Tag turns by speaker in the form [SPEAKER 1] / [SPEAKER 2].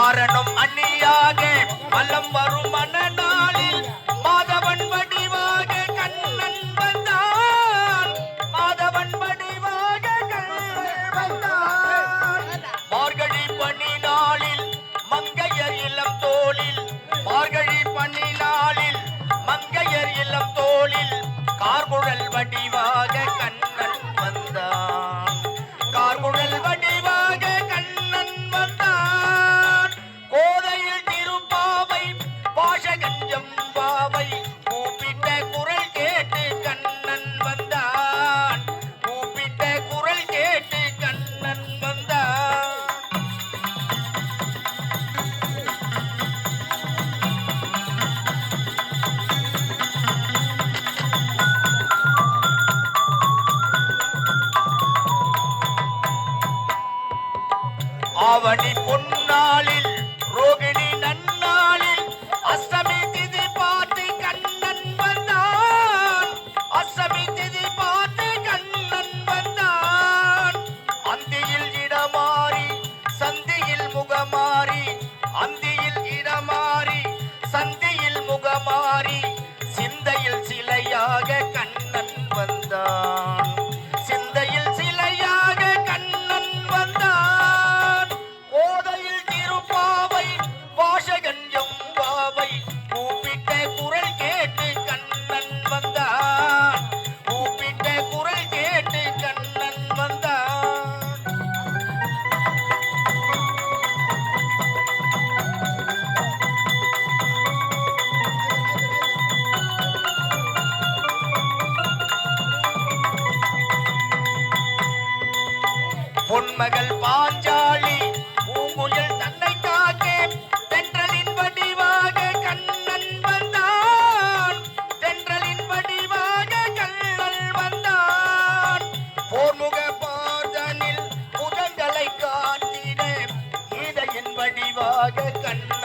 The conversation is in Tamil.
[SPEAKER 1] காரணம் அந்நியாக மலம் வரும் மனநாளில் மணி பொன் எம்பாவை கூப்பிட்ட குரல் கேட்டு கண்ணன் வந்தான். கூப்பிட்ட குரல் கேட்டு கண்ணன் வந்தான். பொன்மகள் பாஞ்சாலி கனவாக கண்